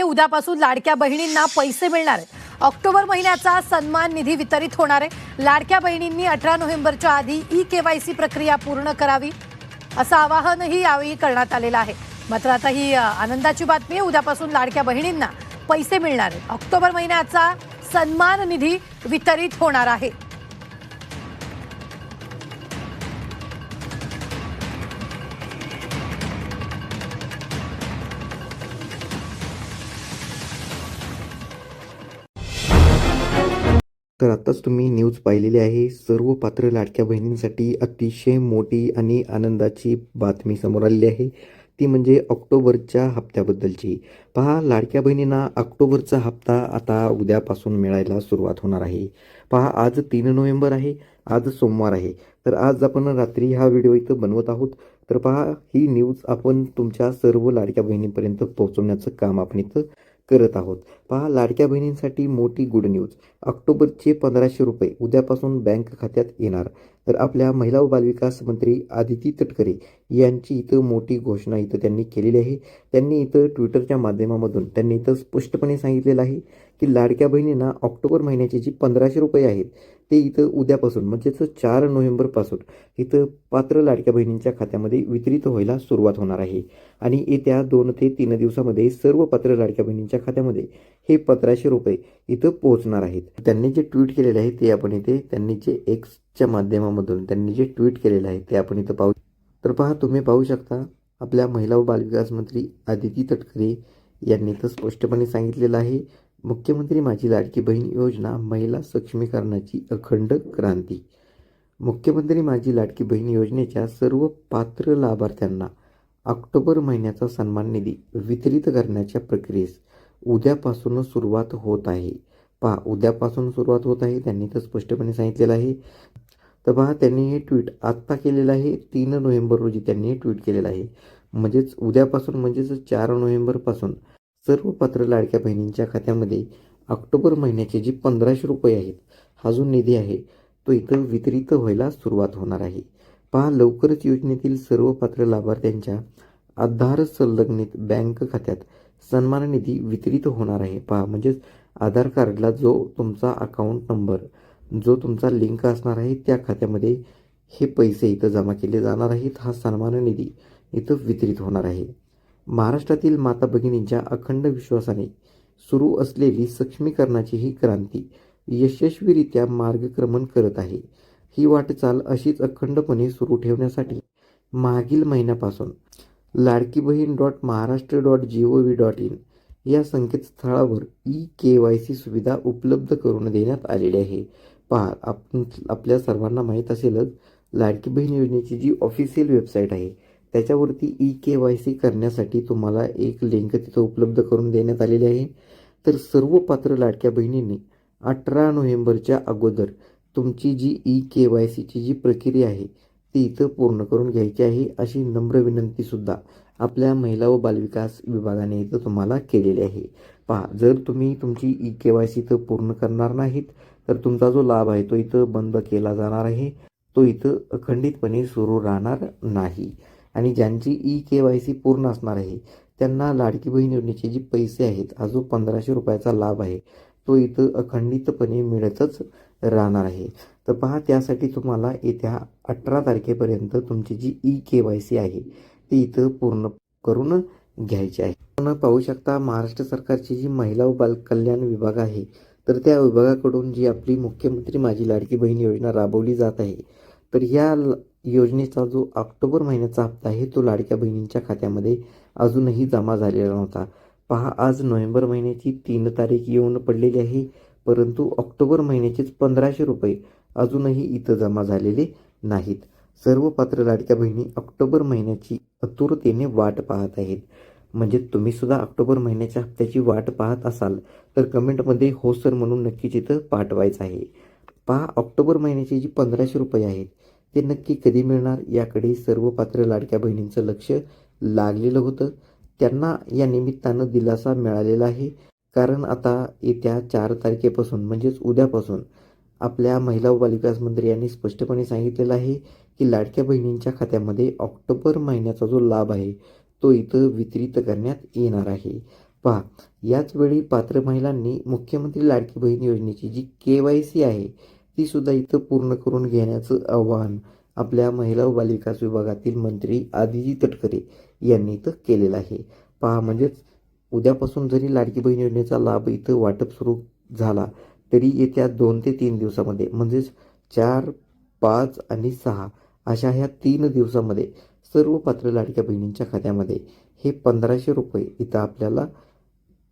उद्यापासून लाडक्या बहिणींना पैसे मिळणार आहेत ऑक्टोबर महिन्याचा सन्मान निधी वितरित होणार आहे. लाडक्या बहिणींनी अठरा नोव्हेंबरच्या आधी ई केवायसी प्रक्रिया पूर्ण करावी असं आवाहनही यावेळी करण्यात आलेलं आहे. मात्र आता ही आनंदाची बातमी आहे. उद्यापासून लाडक्या बहिणींना पैसे मिळणार आहेत ऑक्टोबर महिन्याचा सन्मान निधी वितरित होणार आहे. तर आत्ताच तुम्ही न्यूज पाहिलेली आहे. सर्व पात्र लाडक्या बहिणींसाठी अतिशय मोठी आणि आनंदाची बातमी समोर आलेली आहे. ती म्हणजे ऑक्टोबरच्या हप्त्याबद्दलची. पहा लाडक्या बहिणींना ऑक्टोबरचा हप्ता आता उद्यापासून मिळायला सुरुवात होणार आहे. पहा आज तीन नोव्हेंबर आहे आज सोमवार आहे. तर आज आपण रात्री हा व्हिडिओ इथं बनवत आहोत. तर पहा ही न्यूज आपण तुमच्या सर्व लाडक्या बहिणींपर्यंत पोहोचवण्याचं काम आपण इथं करत आहोत. पहा लाडक्या बहिणींसाठी मोठी गुड न्यूज ऑक्टोबरचे पंधराशे रुपये उद्यापासून बँक खात्यात येणार. तर आपल्या महिला व बालविकास मंत्री आदिती तटकरे यांची इथं मोठी घोषणा इथं त्यांनी केलेली आहे. त्यांनी इथं ट्विटरच्या माध्यमामधून त्यांनी इथं स्पष्टपणे सांगितलेलं आहे की लाडक्या बहिणींना ऑक्टोबर महिन्याचे जी पंधराशे रुपये आहेत ते इथं उद्यापासून म्हणजेच चार नोव्हेंबरपासून इथं पात्र लाडक्या बहिणींच्या खात्यामध्ये वितरित व्हायला सुरुवात होणार आहे. आणि येत्या दोन ते तीन दिवसामध्ये सर्व पात्र लाडक्या बहिणींच्या खात्यामध्ये हे पंधराशे रुपये इथं पोहोचणार आहेत. त्यांनी जे ट्विट केलेले आहे ते आपण इथे त्यांनी जे एक्सच्या माध्यमामधून त्यांनी जे ट्विट केलेलं आहे ते आपण इथं पाहू. तर पहा तुम्ही पाहू शकता आपल्या महिला व बालविकास मंत्री आदिती तटकरे यांनी तर स्पष्टपणे सांगितलेलं आहे. मुख्यमंत्री माझी लाडकी बहीण योजना महिला सक्षमीकरणाची अखंड क्रांती. मुख्यमंत्री माझी लाडकी बहीण योजनेच्या सर्व पात्र लाभार्थ्यांना ऑक्टोबर महिन्याचा सन्मान निधी वितरित करण्याच्या प्रक्रियेस उद्यापासून सुरुवात होत आहे. पहा उद्यापासून सुरुवात होत आहे त्यांनी तर स्पष्टपणे सांगितलेलं आहे. तर पहा त्यांनी हे ट्विट आत्ता केलेलं आहे तीन नोव्हेंबर रोजी त्यांनी हे ट्विट केलेलं आहे. म्हणजेच उद्यापासून म्हणजेच चार नोव्हेंबरपासून सर्व पात्र लाडक्या बहिणींच्या खात्यामध्ये ऑक्टोबर महिन्याचे जे पंधराशे रुपये आहेत हा जो निधी आहे तो इथं वितरित व्हायला सुरुवात होणार आहे. पहा लवकरच योजनेतील सर्व पात्र लाभार्थ्यांच्या आधार संलग्नित बँक खात्यात सन्मान निधी वितरित होणार आहे. पहा म्हणजेच आधार कार्डला जो तुमचा अकाउंट नंबर जो तुमचा लिंक असणार आहे त्या खात्यामध्ये हे पैसे इथं जमा केले जाणार आहेत. हा सन्मान निधी इथं वितरित होणार आहे. महाराष्ट्रातील माता भगिनींच्या अखंड विश्वासाने सुरू असलेली सक्षमीकरणाची ही क्रांती यशस्वीरित्या मार्गक्रमण करत आहे. ही वाटचाल अशीच अखंडपणे सुरू ठेवण्यासाठी मागील महिन्यापासून Ladki Bahin dot Maharashtra dot G O V dot in या संकेतस्थळावर ई के वाय सी सुविधा उपलब्ध करून देण्यात आलेली आहे. पहा आपण आपल्या सर्वांना माहीत असेलच लाडकी बहीण योजनेची जी ऑफिशियल वेबसाईट आहे त्याच्यावरती ई के वाय सी करण्यासाठी तुम्हाला एक लिंक तिथं उपलब्ध करून देण्यात आलेली आहे. तर सर्व पात्र लाडक्या बहिणींनी अठरा नोव्हेंबरच्या अगोदर तुमची जी ई के वाय सीची जी प्रक्रिया आहे ती इथं पूर्ण करून घ्यायची आहे. अशी नम्र विनंतीसुद्धा आपल्या महिला व बालविकास विभागाने इथं तुम्हाला केलेली आहे. पहा जर तुम्ही तुमची ई के वाय सी इथं पूर्ण करणार नाहीत तर तुमचा जो लाभ आहे तो इथं बंद केला जाणार आहे. तो इथं अखंडितपणे सुरू राहणार नाही. आणि ज्यांची ई के वाय सी पूर्ण असणार आहे त्यांना लाडकी बहीण योजनेचे जे पैसे आहेत हा जो पंधराशे रुपयाचा लाभ आहे तो इथं अखंडितपणे मिळतच राहणार आहे. तर पहा त्यासाठी तुम्हाला येत्या अठरा तारखेपर्यंत तुमची जी ई के वाय सी आहे ती इथं पूर्ण करून घ्यायची आहे. आपण पाहू शकता महाराष्ट्र सरकारची जी महिला व बालकल्याण विभाग आहे तर त्या विभागाकडून जी आपली मुख्यमंत्री माझी लाडकी बहीण योजना राबवली जात आहे तर ह्या ल- योजनेचा जो ऑक्टोबर महिन्याचा हप्ता आहे तो लाडक्या बहिणींच्या खात्यामध्ये अजूनही जमा झालेला नव्हता. पहा आज नोव्हेंबर महिन्याची तीन तारीख येऊन पडलेली आहे परंतु ऑक्टोबर महिन्याचेच पंधराशे रुपये अजूनही इथं जमा झालेले नाहीत. सर्व पात्र लाडक्या बहिणी ऑक्टोबर महिन्याची आतुरतेने वाट पाहत आहेत. म्हणजे तुम्ही सुद्धा ऑक्टोबर महिन्याच्या हप्त्याची वाट पाहत असाल तर कमेंटमध्ये हो सर म्हणून नक्कीच इथं पाठवायचं आहे. पहा ऑक्टोबर महिन्याची जी पंधराशे रुपये आहेत ते नक्की कधी मिळणार याकडे सर्व पात्र लाडक्या बहिणींचं लक्ष लागलेलं होतं. त्यांना या निमित्तानं दिलासा मिळालेला आहे. कारण आता येत्या चार तारखेपासून म्हणजेच उद्यापासून आपल्या महिला व बालविकास मंत्री यांनी स्पष्टपणे सांगितलेलं आहे की लाडक्या बहिणींच्या खात्यामध्ये ऑक्टोबर महिन्याचा जो लाभ आहे तो इथं वितरित करण्यात येणार आहे. पहा याचवेळी पात्र महिलांनी मुख्यमंत्री लाडकी बहीण योजनेची जी के वाय सी आहे ती सुद्धा इथं पूर्ण करून घेण्याचं आवाहन आपल्या महिला व बालविकास विभागातील मंत्री आदिजी तटकरे यांनी इथं केलेलं आहे. पहा म्हणजेच उद्यापासून जरी लाडकी बहीण योजनेचा लाभ इथं वाटप सुरू झाला तरी येत्या दोन ते तीन दिवसामध्ये म्हणजेच चार पाच आणि सहा अशा ह्या तीन दिवसामध्ये सर्व पात्र लाडक्या बहिणींच्या खात्यामध्ये हे पंधराशे रुपये इथं आपल्याला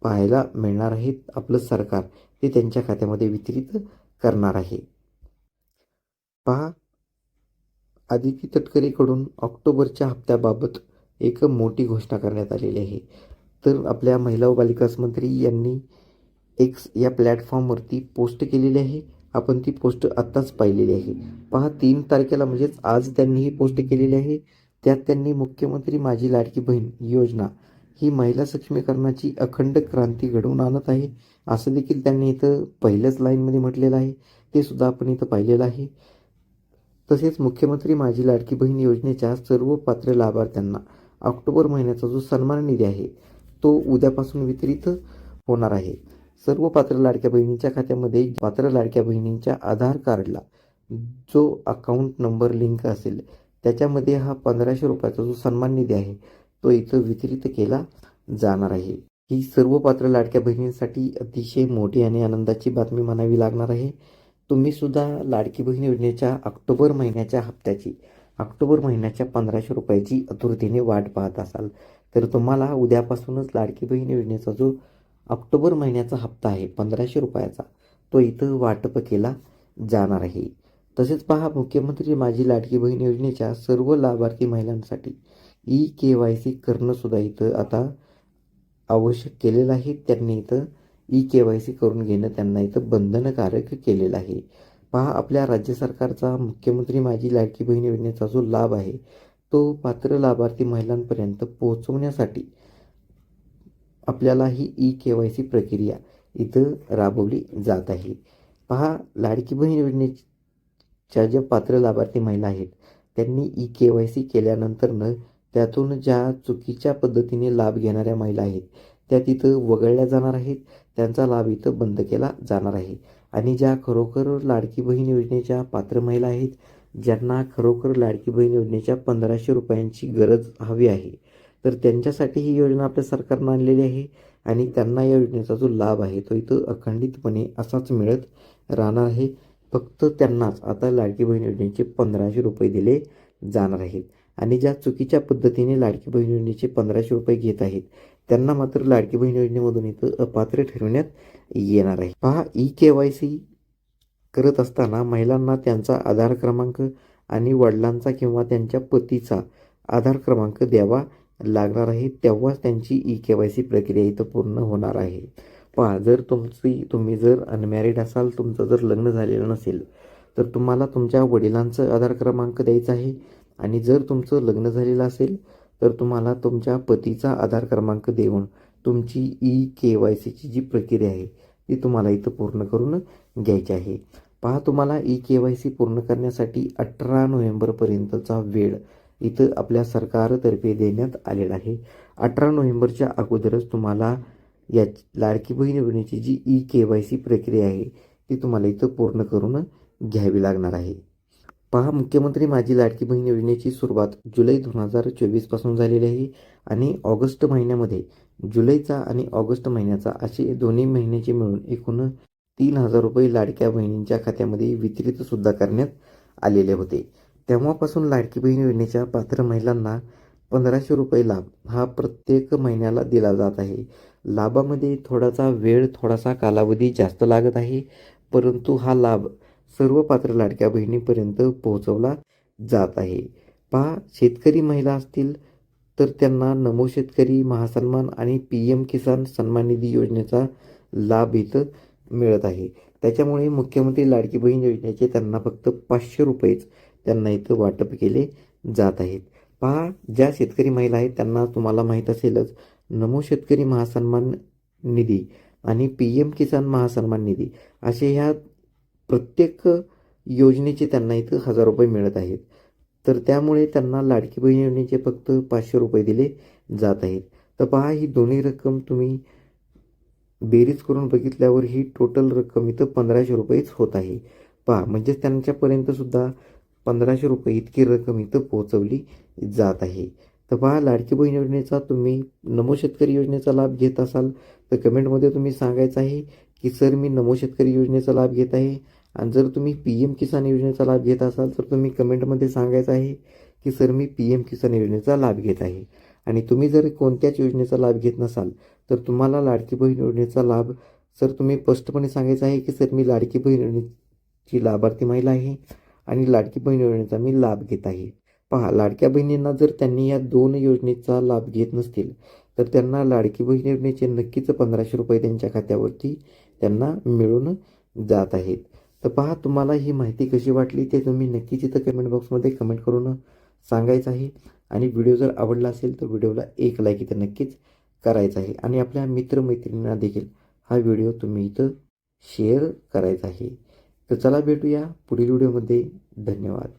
पाहायला मिळणार आहेत. आपलं सरकार ते त्यांच्या खात्यामध्ये वितरित करणार आहे. पहा आदिती तटकरेकडून ऑक्टोबरच्या हप्त्याबाबत एक मोठी घोषणा करण्यात आलेली आहे. तर आपल्या महिला व बालिकास मंत्री यांनी एक्स या प्लॅटफॉर्मवरती पोस्ट केलेली आहे. आपण ती पोस्ट आत्ताच पाहिलेली आहे. पहा तीन तारखेला म्हणजेच आज त्यांनी ही पोस्ट केलेली आहे. त्यात त्यांनी मुख्यमंत्री माझी लाडकी बहीण योजना ही महिला सक्षमीकरणाची अखंड क्रांती घडवून आणत आहे. असं देखील त्यांनी इथं पहिल्याच लाईनमध्ये म्हटलेलं आहे. ते सुद्धा आपण इथं पाहिलेलं आहे. तसेच मुख्यमंत्री माझी लाडकी बहीण योजनेच्या सर्व पात्र लाभार्थ्यांना ऑक्टोबर महिन्याचा जो सन्मान निधी आहे तो उद्यापासून वितरित होणार आहे. सर्व पात्र लाडक्या बहिणींच्या खात्यामध्ये पात्र लाडक्या बहिणींच्या आधार कार्डला जो अकाउंट नंबर लिंक असेल त्याच्यामध्ये हा पंधराशे रुपयाचा जो सन्मान निधी आहे तो इथं वितरित केला जाणार आहे. ही सर्व पात्र लाडक्या बहिणींसाठी अतिशय मोठी आणि आनंदाची बातमी म्हणावी लागणार आहे. तुम्ही सुद्धा लाडकी बहीण योजनेच्या ऑक्टोबर महिन्याच्या हप्त्याची ऑक्टोबर महिन्याच्या पंधराशे रुपयाची आतुरतेने वाट पाहत असाल तर तुम्हाला उद्यापासूनच लाडकी बहीण योजनेचा जो ऑक्टोबर महिन्याचा हप्ता आहे पंधराशे रुपयाचा तो इथं वाटप केला जाणार आहे. तसेच पहा मुख्यमंत्री माझी लाडकी बहीण योजनेच्या सर्व लाभार्थी महिलांसाठी ई के वाय सी करणंसुद्धा इथं आता आवश्यक केलेलं आहे. त्यांनी इथं ई के वाय सी करून घेणं त्यांना इथं बंधनकारक केलेलं आहे. पहा आपल्या राज्य सरकारचा मुख्यमंत्री माझी लाडकी बहीण योजनेचा जो लाभ आहे तो पात्र लाभार्थी महिलांपर्यंत पोहोचवण्यासाठी आपल्याला ही ई के वाय सी प्रक्रिया इथं राबवली जात आहे. पहा लाडकी बहीण योजनेच्या ज्या पात्र लाभार्थी महिला आहेत त्यांनी ई के वाय सी केल्यानंतरनं त्यातून ज्या चुकीच्या पद्धतीने लाभ घेणाऱ्या महिला आहेत त्या तिथं वगळल्या जाणार आहेत त्यांचा लाभ इथं बंद केला जाणार आहे. आणि ज्या खरोखर लाडकी बहीण योजनेच्या पात्र महिला आहेत ज्यांना खरोखर लाडकी बहीण योजनेच्या पंधराशे रुपयांची गरज हवी आहे तर त्यांच्यासाठी ही योजना आपल्या सरकारनं आणलेली आहे आणि त्यांना या योजनेचा जो लाभ आहे तो इथं अखंडितपणे असाच मिळत राहणार आहे. फक्त त्यांनाच आता लाडकी बहीण योजनेचे पंधराशे रुपये दिले जाणार आहेत. आणि ज्या चुकीच्या पद्धतीने लाडकी बहीण योजनेचे पंधराशे रुपये घेत आहेत त्यांना मात्र लाडकी बहीण योजनेमधून इथं अपात्र ठरविण्यात येणार आहे. पहा ई के वाय सी करत असताना महिलांना त्यांचा आधार क्रमांक आणि वडिलांचा किंवा त्यांच्या पतीचा आधार क्रमांक द्यावा लागणार आहे तेव्हाच त्यांची ई के वाय सी प्रक्रिया इथं पूर्ण होणार आहे. पहा जर तुमची तुम्ही जर अनमॅरिड असाल तुमचं जर लग्न झालेलं नसेल तर तुम्हाला तुमच्या वडिलांचं आधार क्रमांक द्यायचा आहे आणि जर तुमचं लग्न झालेलं असेल तर तुम्हाला तुमच्या पतीचा आधार क्रमांक देऊन तुमची ई के वाय सीची जी प्रक्रिया आहे ती तुम्हाला इथं पूर्ण करून घ्यायची आहे. पहा तुम्हाला ई के वाय सी पूर्ण करण्यासाठी अठरा नोव्हेंबरपर्यंतचा वेळ इथं आपल्या सरकारतर्फे देण्यात आलेला आहे. अठरा नोव्हेंबरच्या अगोदरच तुम्हाला या लाडकी बहीण योजनेची जी ई के वाय सी प्रक्रिया आहे ती तुम्हाला इथं पूर्ण करून घ्यावी लागणार आहे. पहा मुख्यमंत्री माझी लाडकी बहीण योजनेची सुरुवात जुलै दोन हजार चोवीसपासून झालेली आहे आणि ऑगस्ट महिन्यामध्ये जुलैचा आणि ऑगस्ट महिन्याचा असे दोन्ही महिन्याचे मिळून एकूण तीन हजार रुपये लाडक्या बहिणींच्या खात्यामध्ये वितरितसुद्धा करण्यात आलेले होते. तेव्हापासून लाडकी बहीण योजनेच्या पात्र महिलांना पंधराशे रुपये लाभ हा प्रत्येक महिन्याला दिला जात आहे. लाभामध्ये थोडासा वेळ थोडासा कालावधी जास्त लागत आहे परंतु हा लाभ सर्व पात्र लाडक्या बहिणीपर्यंत पोहोचवला जात आहे. पहा शेतकरी महिला असतील तर त्यांना नमो शेतकरी महासन्मान आणि पी एम किसान सन्मान निधी योजनेचा लाभ इथं मिळत आहे. त्याच्यामुळे मुख्यमंत्री लाडकी बहीण योजनेचे त्यांना फक्त पाचशे रुपयेच त्यांना इथं वाटप केले जात आहेत. पहा ज्या शेतकरी महिला आहेत त्यांना तुम्हाला माहीत असेलच नमो शेतकरी महासन्मान निधी आणि पी एम किसान महासन्मान निधी असे ह्या प्रत्येक योजनेचे त्यांना इथं हजार रुपये मिळत आहेत. तर त्यामुळे त्यांना लाडकी बहीण योजनेचे फक्त पाचशे रुपये दिले जात आहेत. तर पहा ही दोन्ही रक्कम तुम्ही बेरीज करून बघितल्यावर ही टोटल रक्कम इथं पंधराशे रुपयेच होत आहे. पहा म्हणजेच त्यांच्यापर्यंतसुद्धा पंधराशे रुपये इतकी रक्कम इथं पोहोचवली जात आहे. तर पहा लाडकी बहीण योजनेचा तुम्ही नमो शेतकरी योजनेचा लाभ घेत असाल तर कमेंटमध्ये तुम्ही सांगायचं आहे की सर मी नमो शेतकरी योजनेचा लाभ घेत आहे आणि जर तुम्ही पी एम किसान योजनेचा लाभ घेत असाल तर तुम्ही कमेंटमध्ये सांगायचं आहे की सर मी पी एम किसान योजनेचा लाभ घेत आहे. आणि तुम्ही जर कोणत्याच योजनेचा लाभ घेत नसाल तर तुम्हाला लाडकी बहीण योजनेचा लाभ सर तुम्ही स्पष्टपणे सांगायचं आहे की सर मी लाडकी बहीण योजनेची लाभार्थी महिला आहे आणि लाडकी बहीण योजनेचा मी लाभ घेत आहे. पहा लाडक्या बहिणींना जर त्यांनी या दोन योजनेचा लाभ घेत नसतील तर त्यांना लाडकी बहीण योजनेचे नक्कीच पंधराशे रुपये त्यांच्या खात्यावरती त्यांना मिळून जात आहेत. तर पहा तुम्हाला ही माहिती कशी वाटली ते तुम्ही नक्कीच इथं कमेंट बॉक्समध्ये कमेंट करून सांगायचं आहे. आणि व्हिडिओ जर आवडला असेल तर व्हिडिओला एक लाईक इथं नक्कीच करायचा आहे. आणि आपल्या मित्रमैत्रिणींना देखील हा व्हिडिओ तुम्ही इथं शेअर करायचा आहे. तर चला भेटूया पुढील व्हिडिओमध्ये धन्यवाद.